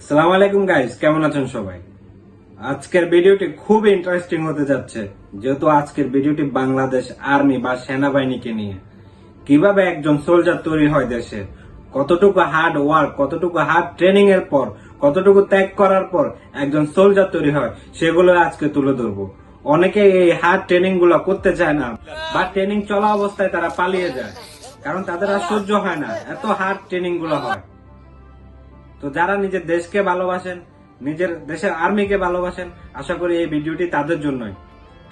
আসসালামু আলাইকুম গাইস কেমন আছেন সবাই? আজকের ভিডিওটি খুব ইন্টারেস্টিং হতে যাচ্ছে, যেহেতু আজকের ভিডিওটি বাংলাদেশ আর্মি বা সেনাবাহিনীকে নিয়ে। কীভাবে একজন সোলজার তৈরি হয় দেশে? কতটুকু হার্ড ওয়ার্ক কতটুকু হার্ড ট্রেনিং এর পর, কতটুকু ত্যাগ করার পর একজন সোলজার তৈরি হয়, সেগুলো আজকে তুলে ধরবো। অনেকে এই হার্ড ট্রেনিংগুলো করতে চায় না, বা ট্রেনিং চলা অবস্থায় তারা পালিয়ে যায়, কারণ তাদের আর সহ্য হয় না, এত হার্ড ট্রেনিংগুলো হয়। তো যারা নিজের দেশকে ভালোবাসেন, নিজের দেশের আর্মিকে ভালোবাসেন, আশা করি এই ভিডিওটি তাদের জন্যই।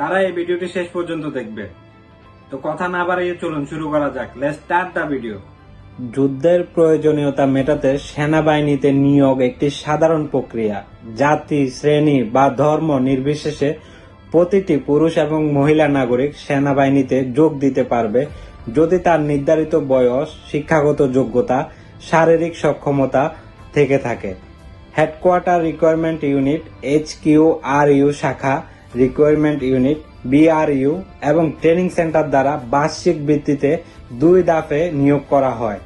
তারা এই ভিডিওটি শেষ পর্যন্ত দেখবে। তো কথা না বাড়িয়ে চলুন, শুরু করা যাক। লেটস স্টার্ট দা ভিডিও যুদ্ধের প্রয়োজনীয়তা মেটাতে সেনাবাহিনীতে নিয়োগ একটি সাধারণ প্রক্রিয়া। জাতি, শ্রেণি বা ধর্ম নির্বিশেষে প্রতিটি পুরুষ এবং মহিলা নাগরিক সেনাবাহিনীতে যোগ দিতে পারবে যদি তার নির্ধারিত বয়স, শিক্ষাগত যোগ্যতা, শারীরিক সক্ষমতা থেকে থাকে। Headquarter requirement unit H Q R U শাখা রিকোয়ারমেন্ট ইউনিট বিআরইউ এবং ট্রেনিং সেন্টার দ্বারা বার্ষিক ভিত্তিতে দুই দাফে নিয়োগ করা হয়।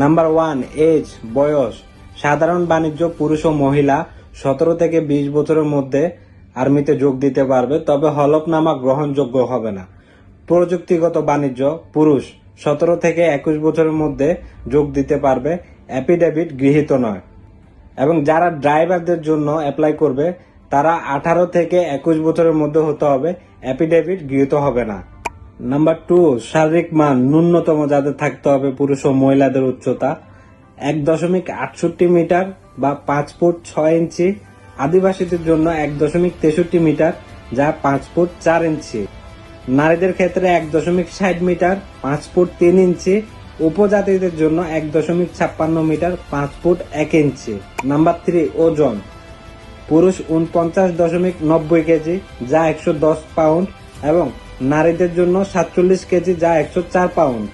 নাম্বার ওয়ান এজ বয়স। সাধারণ বাণিজ্য পুরুষ ও মহিলা সতেরো থেকে বিশ বছরের মধ্যে আর্মিতে যোগ দিতে পারবে, তবে হলফনামা গ্রহণযোগ্য হবে না। প্রযুক্তিগত বাণিজ্য, পুরুষ সতেরো থেকে একুশ বছরের মধ্যে যোগ দিতে পারবে অ্যাপিডেভিট গৃহীত নয়। এবং যারা ড্রাইভারদের জন্য অ্যাপ্লাই করবে, তারা আঠারো থেকে একুশ বছরের মধ্যে হতে হবে। অ্যাপিডেভিট গৃহীত হবে না। নাম্বার টু শারীরিক মান ন্যূনতম যাদের থাকতে হবে পুরুষ ও মহিলাদের উচ্চতা। এক দশমিক আটষট্টি মিটার বা পাঁচ ফুট ছয় ইঞ্চি। আদিবাসীদের জন্য এক দশমিক তেষট্টি মিটার যা পাঁচ ফুট চার ইঞ্চি। নারীদের ক্ষেত্রে এক দশমিক ষাট মিটার, পাঁচ ফুট তিন ইঞ্চি। উপজাতিদের জন্য এক দশমিক ছাপ্পান্ন মিটার পাঁচ ফুট এক ইঞ্চি। নাম্বার থ্রি, ওজন। পুরুষ উনপঞ্চাশ দশমিক নব্বই কেজি, যা একশো দশ পাউন্ড, এবং নারীদের জন্য সাতচল্লিশ কেজি, যা একশো চার পাউন্ড।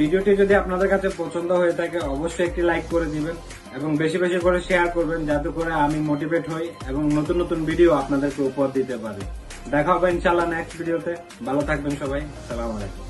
ভিডিওটি যদি আপনাদের কাছে পছন্দ হয়ে থাকে, অবশ্যই একটি লাইক করে দিবেন এবং বেশি বেশি করে শেয়ার করবেন যাতে করে আমি মোটিভেট হই এবং নতুন নতুন ভিডিও আপনাদেরকে উপহার দিতে পারি। দেখা হবে ইনশাল্লাহ নেক্সট ভিডিওতে ভালো থাকবেন সবাই। সালাম আলাইকুম।